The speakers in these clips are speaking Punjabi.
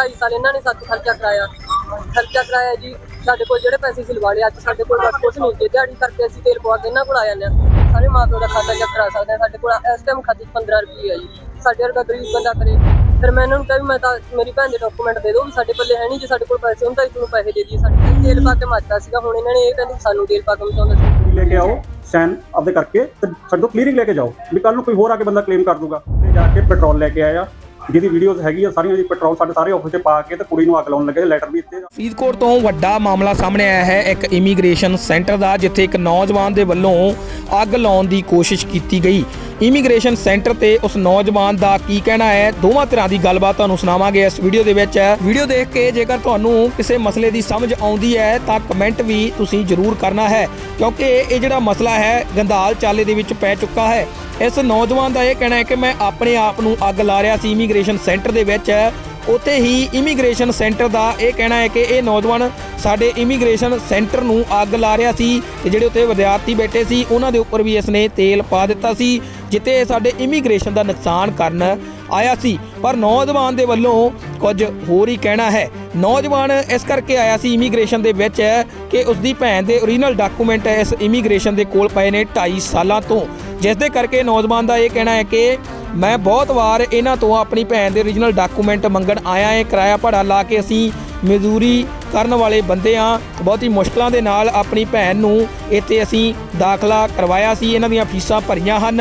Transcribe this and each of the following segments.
2.5 ਸਾਲ ਇਹਨਾਂ ਨੇ ਸਾਥੋਂ ਖਰਚਾ ਕਰਾਇਆ। ਖਰਚਾ ਕਰਾਇਆ ਜੀ, ਸਾਡੇ ਕੋਲ ਜਿਹੜੇ ਪੈਸੇ ਸੀ ਲਵਾ ਲਏ ਅੱਜ ਸਾਡੇ ਕੋਲ ਬਸ ਕੁਝ ਨਹੀਂ। ਜੇ ਦਿਹਾੜੀ ਕਰਕੇ ਅਸੀਂ ਤੇਲ ਪਵਾ ਕੇ ਇਹਨਾਂ ਕੋਲ ਆ ਜਾਂਦੇ ਹਾਂ, ਸਾਰੇ ਮਾਂ ਦਾ ਖਾਤਾ ਚੈੱਕ ਕਰਾ ਸਕਦੇ ਹਾਂ। ਸਾਡੇ ਕੋਲ ਇਸ ਟਾਈਮ ਖਾਤੇ 'ਚ 15 ਰੁਪਏ ਆ ਜੀ। ਸਾਡੇ ਵਰਗਾ ਗਰੀਬ ਬੰਦਾ ਕਰੇ। ਫਿਰ ਮੈਂ ਇਹਨਾਂ ਨੂੰ ਕਿਹਾ ਵੀ ਮੈਂ ਤਾਂ, ਮੇਰੀ ਭੈਣ ਦੇ ਡਾਕੂਮੈਂਟ ਦੇ ਦਿਓ ਵੀ ਸਾਡੇ ਪੱਲੇ ਹੈ ਨਹੀਂ, ਜੇ ਸਾਡੇ ਕੋਲ ਪੈਸੇ ਹੁੰਦਾ ਤਾਂ ਤੁਹਾਨੂੰ ਪੈਸੇ ਦੇ ਦਈਏ। ਸਾਡੇ ਤੇਲ ਪਾ ਕੇ ਮੱਚਦਾ ਸੀਗਾ, ਹੁਣ ਇਹਨਾਂ ਨੇ ਇਹ ਕਹਿੰਦੇ ਸਾਨੂੰ ਤੇਲ ਪਾ ਕੇ ਮਚਾਉਂਦਾ ਸੀ। ਲੈ ਕੇ ਆਓ ਸਾਈਨ ਆਪਦੇ ਕਰਕੇ ਤੇ ਸਾਡੇ ਤੋਂ ਕਲੀਅਰਿੰਗ ਲੈ ਕੇ ਜਾਓ। ਵੀ ਕੱਲ ਨੂੰ ਕੋਈ ਹੋਰ ਆ ਕੇ ਬੰਦਾ ਕਲੇਮ ਕਰ ਦੂਗਾ। ਤੇ ਜਾ ਕੇ ਪੈਟਰੋਲ ਲੈ ਕੇ ਆਇਆ। ਜਿਹਦੀ ਵੀਡੀਓਜ਼ ਹੈਗੀ ਆ, ਸਾਰੀਆਂ ਜੀ ਪੈਟਰੋਲ ਸਾਡੇ ਸਾਰੇ ਆਫਿਸ 'ਚ ਪਾ ਕੇ ਤੇ ਕੁੜੀ ਨੂੰ ਅੱਗ ਲਾਉਣ ਲੱਗੇ ਲੈਟਰ ਵੀ ਦਿੱਤੇ ਫਰੀਦਕੋਟ ਤੋਂ ਵੱਡਾ ਮਾਮਲਾ ਸਾਹਮਣੇ ਆਇਆ ਹੈ, ਇੱਕ ਇਮੀਗ੍ਰੇਸ਼ਨ ਸੈਂਟਰ ਦਾ, ਜਿੱਥੇ ਇੱਕ ਨੌਜਵਾਨ ਦੇ ਵੱਲੋਂ ਅੱਗ ਲਾਉਣ ਦੀ ਕੋਸ਼ਿਸ਼ ਕੀਤੀ ਗਈ। ਇਮੀਗ੍ਰੇਸ਼ਨ ਸੈਂਟਰ ਤੇ ਉਸ ਨੌਜਵਾਨ ਦਾ ਕੀ ਕਹਿਣਾ ਹੈ? ਦੋਵਾਂ ਤਰ੍ਹਾਂ ਦੀ ਗੱਲਬਾਤ ਤੁਹਾਨੂੰ ਸੁਣਾਵਾਂਗੇ ਇਸ ਵੀਡੀਓ ਦੇ ਵਿੱਚ। ਵੀਡੀਓ ਦੇਖ ਕੇ ਜੇਕਰ ਤੁਹਾਨੂੰ ਕਿਸੇ ਮਸਲੇ ਦੀ ਸਮਝ ਆਉਂਦੀ ਹੈ, ਤਾਂ ਕਮੈਂਟ ਵੀ ਤੁਸੀਂ ਜ਼ਰੂਰ ਕਰਨਾ ਹੈ। ਕਿਉਂਕਿ ਇਹ ਜਿਹੜਾ ਮਸਲਾ ਹੈ, ਗੰਧਾਲ ਚਾਲੇ ਦੇ ਵਿੱਚ ਪੈ ਚੁੱਕਾ ਹੈ। ਇਸ ਨੌਜਵਾਨ ਦਾ ਇਹ ਕਹਿਣਾ ਹੈ ਕਿ ਮੈਂ ਆਪਣੇ ਆਪ ਨੂੰ ਅੱਗ ਲਾ ਰਿਹਾ ਸੀ ਇਮੀਗ੍ਰੇਸ਼ਨ ਸੈਂਟਰ ਦੇ ਵਿੱਚ। ਉੱਥੇ ਹੀ ਇਮੀਗ੍ਰੇਸ਼ਨ ਸੈਂਟਰ ਦਾ ਇਹ ਕਹਿਣਾ ਹੈ ਕਿ ਇਹ ਨੌਜਵਾਨ ਸਾਡੇ ਇਮੀਗ੍ਰੇਸ਼ਨ ਸੈਂਟਰ ਨੂੰ ਅੱਗ ਲਾ ਰਿਹਾ ਸੀ। ਤੇ ਜਿਹੜੇ ਉੱਥੇ ਵਿਦਿਆਰਥੀ ਬੈਠੇ ਸੀ, ਉਹਨਾਂ ਦੇ ਉੱਪਰ ਵੀ ਇਸ ਨੇ ਤੇਲ ਪਾ ਦਿੱਤਾ ਸੀ। ਜਿੱਤੇ ਸਾਡੇ ਇਮੀਗ੍ਰੇਸ਼ਨ ਦਾ ਨੁਕਸਾਨ ਕਰਨ ਆਇਆ ਸੀ। ਪਰ ਨੌਜਵਾਨ ਦੇ ਵੱਲੋਂ ਕੁਝ ਹੋਰ ਹੀ ਕਹਿਣਾ ਹੈ। ਨੌਜਵਾਨ ਇਸ ਕਰਕੇ ਆਇਆ ਸੀ ਇਮੀਗ੍ਰੇਸ਼ਨ ਦੇ ਵਿੱਚ ਕਿ ਉਸ ਦੀ ਭੈਣ ਦੇ ਓਰੀਜਨਲ ਡਾਕੂਮੈਂਟ ਇਸ ਇਮੀਗ੍ਰੇਸ਼ਨ ਦੇ ਕੋਲ ਪਏ ਨੇ 2.5 ਸਾਲਾਂ ਤੋਂ। ਜਿਸ ਦੇ ਕਰਕੇ ਨੌਜਵਾਨ ਦਾ ਇਹ ਕਹਿਣਾ ਹੈ ਕਿ ਮੈਂ ਬਹੁਤ ਵਾਰ ਇਹਨਾਂ ਤੋਂ ਆਪਣੀ ਭੈਣ ਦੇ ਓਰੀਜਨਲ ਡਾਕੂਮੈਂਟ ਮੰਗਣ ਆਇਆ ਹੈ। ਕਿਰਾਇਆ ਭਾੜਾ ਲਾ ਕੇ ਅਸੀਂ ਮਜ਼ਦੂਰੀ ਕਰਨ ਵਾਲੇ ਬੰਦੇ ਆ ਬਹੁਤੀ ਹੀ ਮੁਸ਼ਕਲਾਂ ਦੇ ਨਾਲ ਆਪਣੀ ਭੈਣ ਨੂੰ ਇੱਥੇ ਅਸੀਂ ਦਾਖਲਾ ਕਰਵਾਇਆ ਸੀ। ਇਹਨਾਂ ਦੀਆਂ ਫੀਸਾਂ ਭਰੀਆਂ ਹਨ।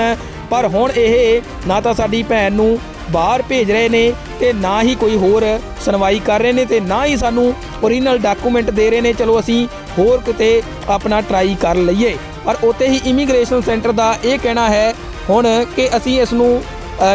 ਪਰ ਹੁਣ ਇਹ ਨਾ ਤਾਂ ਸਾਡੀ ਭੈਣ ਨੂੰ ਬਾਹਰ ਭੇਜ ਰਹੇ ਨੇ ਤੇ ਨਾ ਹੀ ਕੋਈ ਹੋਰ ਸੁਣਵਾਈ ਕਰ ਰਹੇ ਨੇ ਤੇ ਨਾ ਹੀ ਸਾਨੂੰ ਓਰੀਜਨਲ ਡਾਕੂਮੈਂਟ ਦੇ ਰਹੇ ਨੇ। ਚਲੋ ਅਸੀਂ ਹੋਰ ਕਿਤੇ ਆਪਣਾ ਟਰਾਈ ਕਰ ਲਈਏ। ਪਰ ਉੱਥੇ ਹੀ ਇਮੀਗ੍ਰੇਸ਼ਨ ਸੈਂਟਰ ਦਾ ਇਹ ਕਹਿਣਾ ਹੈ, ਹੁਣ ਕਿ ਅਸੀਂ ਇਸ ਨੂੰ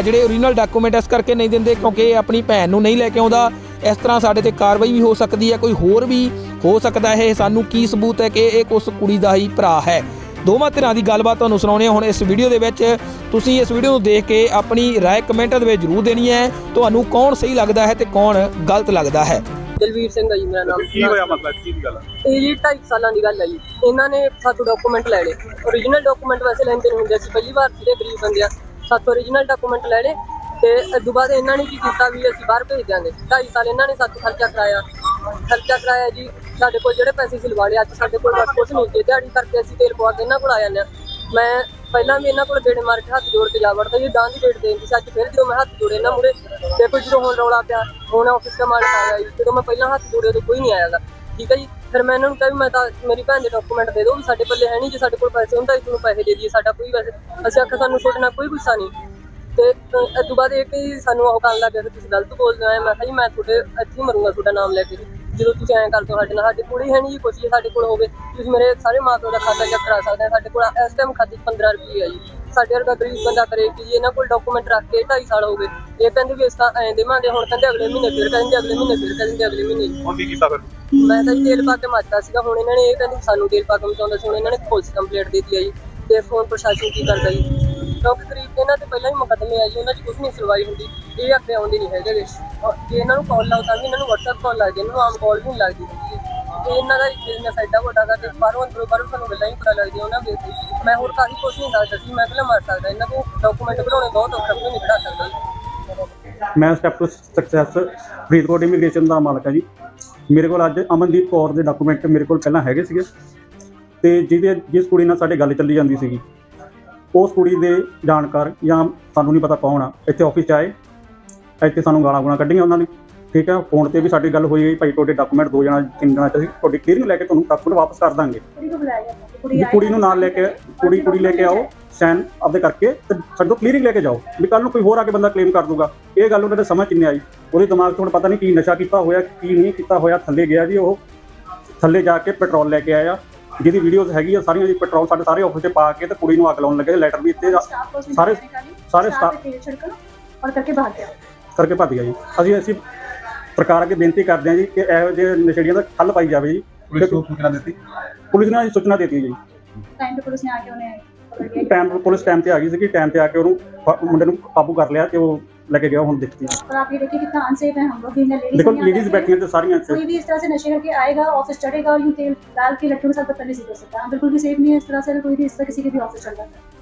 ਜਿਹੜੇ ਓਰੀਜਨਲ ਡਾਕੂਮੈਂਟ ਇਸ ਕਰਕੇ ਨਹੀਂ ਦਿੰਦੇ ਕਿਉਂਕਿ ਇਹ ਆਪਣੀ ਭੈਣ ਨੂੰ ਨਹੀਂ ਲੈ ਕੇ ਆਉਂਦਾ। ਇਸ ਤਰ੍ਹਾਂ ਸਾਡੇ ਤੇ ਕਾਰਵਾਈ ਵੀ ਹੋ ਸਕਦੀ ਹੈ, ਕੋਈ ਹੋਰ ਵੀ ਹੋ ਸਕਦਾ ਹੈ। ਸਾਨੂੰ ਕੀ ਸਬੂਤ ਹੈ ਕਿ ਇਹ ਉਸ ਕੁੜੀ ਦਾ ਹੀ ਭਰਾ ਹੈ। ਦੋਵਾਂ ਧਿਰਾਂ ਦੀ ਗੱਲਬਾਤ ਤੁਹਾਨੂੰ ਸੁਣਾਉਣੀ ਹੈ ਹੁਣ ਇਸ ਵੀਡੀਓ ਦੇ ਵਿੱਚ ਤੁਸੀਂ ਇਸ ਵੀਡੀਓ ਨੂੰ ਦੇਖ ਕੇ ਆਪਣੀ رائے ਕਮੈਂਟਾਂ ਦੇ ਵਿੱਚ ਜ਼ਰੂਰ ਦੇਣੀ ਹੈ ਤੁਹਾਨੂੰ ਕੌਣ ਸਹੀ ਲੱਗਦਾ ਹੈ ਤੇ ਕੌਣ ਗਲਤ ਲੱਗਦਾ ਹੈ ਦਲਵੀਰ ਸਿੰਘ ਆ ਜੀ ਮੇਰਾ ਨਾਮ ਕੀ ਹੋਇਆ ਮਸਲਾ ਕੀ ਗੱਲ ਇਹ ਜੀ 2.5 ਸਾਲਾਂ ਦੀ ਗੱਲ ਹੈ ਜੀ ਇਹਨਾਂ ਨੇ ਸਾਥੋਂ ਡਾਕੂਮੈਂਟ ਲੈ ਲਏ ਓਰੀਜਨਲ ਡਾਕੂਮੈਂਟ ਵੈਸੇ ਲੈਂਦੇ ਨਹੀਂ ਹੁੰਦੇ ਸੀ ਪਹਿਲੀ ਵਾਰ ਜਿਹੜੇ ਗਰੀਬ ਬੰਦੇ ਆ ਸਾਥੋਂ ਓਰੀਜਨਲ ਡਾਕੂਮੈਂਟ ਲੈ ਲਏ ਤੇ ਇਸ ਤੋਂ ਬਾਅਦ ਇਹਨਾਂ ਨੇ ਕੀ ਕੀਤਾ ਵੀ ਅਸੀਂ ਬਾਹਰ ਭੇਜ ਦਿਆਂਗੇ 2.5 ਸਾਲ ਇਹਨਾਂ ਨੇ ਸਾਥੋਂ ਖਰਚਾ ਕਰਾਇਆ ਖਰਚਾ ਕਰਾਇਆ ਜੀ ਸਾਡੇ ਕੋਲ ਜਿਹੜੇ ਪੈਸੇ ਸੀ ਲਵਾ ਲਏ ਅੱਜ ਸਾਡੇ ਕੋਲ ਬਸ ਕੁਝ ਨਹੀਂ ਜੇ ਦਿਹਾੜੀ ਕਰਕੇ ਅਸੀਂ ਤੇਲ ਪਵਾ ਕੇ ਇਹਨਾਂ ਕੋਲ ਆ ਜਾਂਦੇ ਹਾਂ। ਮੈਂ ਪਹਿਲਾਂ ਵੀ ਇਹਨਾਂ ਕੋਲ ਗੇੜੇ ਮਾਰ ਕੇ ਹੱਥ ਜੋੜ ਕੇ ਜਾ ਵੜਦਾ ਜੀ ਦਾਂ ਦੀ ਡੇਟ ਦੇ ਸੀ ਅੱਜ ਫਿਰ ਜਦੋਂ ਮੈਂ ਹੱਥ ਜੋੜੇ ਇਹਨਾਂ ਮੂਰੇ ਤੇ ਕੋਈ ਜਦੋਂ ਹੁਣ ਰੌਲਾ ਪਿਆ ਹੁਣ ਆਫਿਸ ਦਾ ਮਾਲਕ ਆ ਗਿਆ ਜੀ ਜਦੋਂ ਮੈਂ ਪਹਿਲਾਂ ਹੱਥ ਜੋੜੇ ਉਦੋਂ ਕੋਈ ਨਹੀਂ ਆਇਆਗਾ ਠੀਕ ਹੈ ਜੀ? ਫਿਰ ਮੈਂ ਇਹਨਾਂ ਨੂੰ ਕਿਹਾ ਵੀ ਮੈਂ ਤਾਂ ਮੇਰੀ ਭੈਣ ਦੇ ਡਾਕੂਮੈਂਟ ਦੇ ਦਿਓ ਵੀ ਸਾਡੇ ਪੱਲੇ ਹੈ ਨਹੀਂ ਜੇ ਸਾਡੇ ਕੋਲ ਪੈਸੇ ਹੁੰਦਾ ਤਾਂ ਤੁਹਾਨੂੰ ਪੈਸੇ ਦੇ ਦਈਏ ਸਾਡਾ ਕੋਈ ਵੈਸੇ ਅਸੀਂ ਆਖਿਆ ਸਾਨੂੰ ਤੁਹਾਡੇ ਨਾਲ ਕੋਈ ਗੁੱਸਾ ਨਹੀਂ। ਤੇ ਅ, ਤੋਂ ਬਾਅਦ ਇਹ ਕਿ ਸਾਨੂੰ ਉਹ ਕਰਨ ਲੱਗ ਗਿਆ ਕਿ ਤੁਸੀਂ ਗਲਤ ਬੋਲਦੇ ਹੋ ਮੈਂ ਕਿਹਾ ਜੀ ਮੈਂ ਤੁਹਾਡੇ ਇੱਥੇ ਹੀ ਮਰੂੰਗਾ ਤੁਹਾਡਾ ਨਾਮ ਲੈ ਕੇ। ਜਦੋਂ ਤੁਸੀਂ ਐਂ ਕਰਦੇ ਹੋ ਸਾਡੇ ਨਾਲ ਸਾਡੀ ਕੁੜੀ ਹੈ ਨਹੀਂ ਜੀ ਕੁਛ ਜੇ ਸਾਡੇ ਕੋਲ ਹੋਵੇ ਤੁਸੀਂ ਮੇਰੇ ਸਾਰੇ ਮਾਂ ਪਿਓ ਦਾ ਖਾਤਾ ਚੈੱਕ ਕਰਾ ਸਕਦੇ ਆ ਸਾਡੇ ਕੋਲ ਇਸ ਟਾਈਮ ਖਾਤੇ 'ਚ 15 ਰੁਪਏ ਆ ਜੀ। ਸਾਡੇ ਵਰਗਾ ਗਰੀਬ ਬੰਦਾ ਕਰੇ ਕਿ ਜੀ ਇਹਨਾਂ ਕੋਲ ਡਾਕੂਮੈਂਟ ਰੱਖ ਕੇ 2.5 ਸਾਲ ਹੋ ਗਏ। ਇਹ ਕਹਿੰਦੇ ਵੀ ਇਸ ਤਾਂ ਐਂ ਦੇਵਾਂਗੇ ਹੁਣ ਕਹਿੰਦੇ ਅਗਲੇ ਮਹੀਨੇ ਫਿਰ ਕਹਿੰਦੇ ਅਗਲੇ ਮਹੀਨੇ ਫਿਰ ਕਹਿੰਦੇ ਅਗਲੇ ਮਹੀਨੇ। ਹੁਣ ਕੀ ਕੀਤਾ ਫਿਰ? ਮੈਂ ਤਾਂ ਜੀ ਤੇਲ ਪਾ ਕੇ ਮੱਚਦਾ ਸੀਗਾ ਹੁਣ ਇਹਨਾਂ ਨੇ ਇਹ ਕਹਿੰਦੇ ਸਾਨੂੰ ਤੇਲ ਪਾ ਕੇ ਮਚਾਉਂਦਾ ਸੀ ਹੁਣ ਇਹਨਾਂ ਨੇ ਪੁਲਿਸ ਕੰਪਲੇਂਟ ਦੇ ਦਿੱਤੀ ਆ ਜੀ। ਤੇ ਫੋਨ ਪ੍ਰਸ਼ਾਸਨ ਕੀ ਕਰਦਾ ਜੀ? ਕਿਉਂਕਿ ਗਰੀਬ ਇਹਨਾਂ ਤੇ ਪਹਿਲਾਂ ਹੀ ਮੁਕੱਦਮੇ ਆ ਜੀ ਉਹਨਾਂ 'ਚ ਕੁਝ ਨਹੀਂ ਸੁਣਵਾਈ ਹੁੰਦੀ। ਇਹ ਅੱਗੇ ਆਉਂਦੇ ਨਹੀਂ ਹੈਗੇ ਗੇ। ਔਰ ਜੇ ਇਹਨਾਂ ਨੂੰ ਕਾਲ ਲਾਓ ਤਾਂ ਵੀ ਇਹਨਾਂ ਨੂੰ WhatsApp ਕਾਲ ਲੱਗਦੀ, ਇਹਨਾਂ ਨੂੰ ਆਮ ਕਾਲ ਵੀ ਨਹੀਂ ਲੱਗਦੀ ਹੈਗੀ ਤੇ ਇਹਨਾਂ ਦਾ ਬਿਜ਼ਨਸ ਐਡਾ ਵੱਡਾ ਗਾ ਬਾਹਰੋਂ ਅੰਦਰੋਂ ਬਾਹਰੋਂ ਸਾਨੂੰ ਗੱਲਾਂ ਹੀ ਪਤਾ ਲੱਗਦੀਆਂ ਉਹਨਾਂ ਦੇ ਮੈਂ ਹੋਰ ਕਾਫੀ ਕੁਝ ਨਹੀਂ ਦੱਸ ਸਕਦੀ, ਮੈਂ ਪਹਿਲਾਂ ਮਰ ਸਕਦਾ। ਇਹਨਾਂ ਕੋਲ ਡਾਕੂਮੈਂਟ ਬਣਾਉਣੇ ਬਹੁਤ ਔਖਾ ਕੋਈ ਨਹੀਂ ਕਢਾ ਸਕਦਾ। ਜੀ ਮੈਂ step to success Faridkot immigration ਦਾ ਮਾਲਕ ਹਾਂ ਜੀ। ਮੇਰੇ ਕੋਲ ਅੱਜ ਅਮਨਦੀਪ ਕੌਰ ਦੇ ਡਾਕੂਮੈਂਟ ਮੇਰੇ ਕੋਲ ਪਹਿਲਾਂ ਹੈਗੇ ਸੀਗੇ। ਤੇ ਜਿਹਦੇ ਜਿਸ ਕੁੜੀ ਨਾਲ ਸਾਡੇ ਗੱਲ ਚੱਲੀ ਜਾਂਦੀ ਸੀਗੀ। ਉਸ ਕੁੜੀ ਦੇ ਜਾਣਕਾਰ ਜਾਂ ਸਾਨੂੰ ਨਹੀਂ ਪਤਾ ਕੌਣ ਆ ਇੱਥੇ ਆਫਿਸ 'ਚ ਆਏ ਇੱਥੇ ਸਾਨੂੰ ਗਾਲਾਂ ਗੁਣਾ ਕੱਢੀਆਂ ਉਹਨਾਂ ਨੇ ਠੀਕ ਆ ਫੋਨ ਤੇ ਵੀ ਸਾਡੀ ਗੱਲ ਹੋਈ ਗਈ ਭਾਈ ਤੁਹਾਡੇ ਡਾਕੂਮੈਂਟ ਦੋ ਜਣਾ ਤਿੰਨ ਜਣਾ ਚ ਅਸੀਂ ਤੁਹਾਡੀ ਕਲੀਅਰਿੰਗ ਲੈ ਕੇ ਤੁਹਾਨੂੰ ਡਾਕੂਮੈਂਟ ਵਾਪਸ ਕਰ ਦਾਂਗੇ। ਵੀ ਕੁੜੀ ਨੂੰ ਨਾਲ ਲੈ ਕੇ ਕੁੜੀ ਕੁੜੀ ਲੈ ਕੇ ਆਓ ਸਾਈਨ ਆਪਦੇ ਕਰਕੇ ਤੇ ਸਾਡੇ ਤੋਂ ਕਲੀਅਰਿੰਗ ਲੈ ਕੇ ਜਾਓ ਵੀ ਕੱਲ ਨੂੰ ਕੋਈ ਹੋਰ ਆ ਕੇ ਬੰਦਾ ਕਲੇਮ ਕਰ ਦੂਗਾ। ਇਹ ਗੱਲ ਉਹਨਾਂ ਦੇ ਸਮਝ ਨਹੀਂ ਆਈ। ਉਹਦੇ ਦਿਮਾਗ 'ਚ ਹੁਣ ਪਤਾ ਨਹੀਂ ਕੀ ਨਸ਼ਾ ਕੀਤਾ ਹੋਇਆ ਕੀ ਨਹੀਂ ਕੀਤਾ ਹੋਇਆ ਥੱਲੇ ਗਿਆ ਜੀ ਉਹ ਥੱਲੇ ਜਾ ਕੇ ਪੈਟਰੋਲ ਲੈ ਕੇ ਆਇਆ। ਜਿਹਦੀ ਵੀਡੀਓਜ਼ ਹੈਗੀ ਆ ਸਾਰੀਆਂ ਜੀ ਪੈਟਰੋਲ ਸਾਡੇ ਸਾਰੇ ਆਫਿਸ 'ਚ ਪਾ ਕੇ ਤੇ ਕੁੜੀ ਨੂੰ ਅੱਗ ਲਾਉਣ ਲੱਗੇ ਲੈਟਰ ਵੀ ਦਿੱਤੇ स्टाफ को उसने ਸਾਰੇ निकाली, ਸਾਰੇ स्टाफ ਸਟਾਫ पे तेल छिड़का और करके भाग गया ਕਰਕੇ ਭੱਜ ਗਿਆ ਜੀ ਅਸੀਂ ਅਸੀਂ ਪ੍ਰਕਾਰ ਅੱਗੇ ਬੇਨਤੀ ਕਰਦੇ ਹਾਂ ਜੀ ਕਿ ਇਹੋ ਜਿਹੇ ਨਸ਼ੇੜੀਆਂ ਦਾ ਹੱਲ ਪਾਈ ਜਾਵੇ ਜੀ ਪੁਲਿਸ ਨੂੰ ਸੂਚਨਾ ਦਿੱਤੀ ਪੁਲਿਸ ਨੇ ਸੂਚਨਾ ਦਿੱਤੀ ਜੀ टाइम पे पुलिस ने आके उन्हें पकड़ लिया ਟਾਈਮ ਪੁਲਿਸ ਟਾਈਮ ਤੇ ਆ ਗਈ ਸੀ ਟਾਈਮ ਤੇ ਆ ਕੇ ਉਹਨੂੰ ਫ- ਮੁੰਡੇ ਨੂੰ ਕਾਬੂ ਕਰ ਲਿਆ ਤੇ ਉਹ ਲੈ ਕੇ ਗਿਆ ਹੁਣ ਦੇਖਦੇ ਹਾਂ और आप ये देखिए कितना अनसेफ है हम लोग भी लेडीज ਦੇਖੋ ਲੇਡੀਜ਼ ਬੈਠੀਆਂ ਤੇ ਸਾਰੀਆਂ ਇੱਥੇ कोई भी इस तरह से नशे करके आएगा ऑफिस चढ़ेगा और यूं तेल डाल के लट्टू के साथ बदतमीजी कर सकता है हम बिल्कुल भी सेफ नहीं है इस तरह से अगर कोई भी इस तरह किसी के भी ऑफिस चल रहा है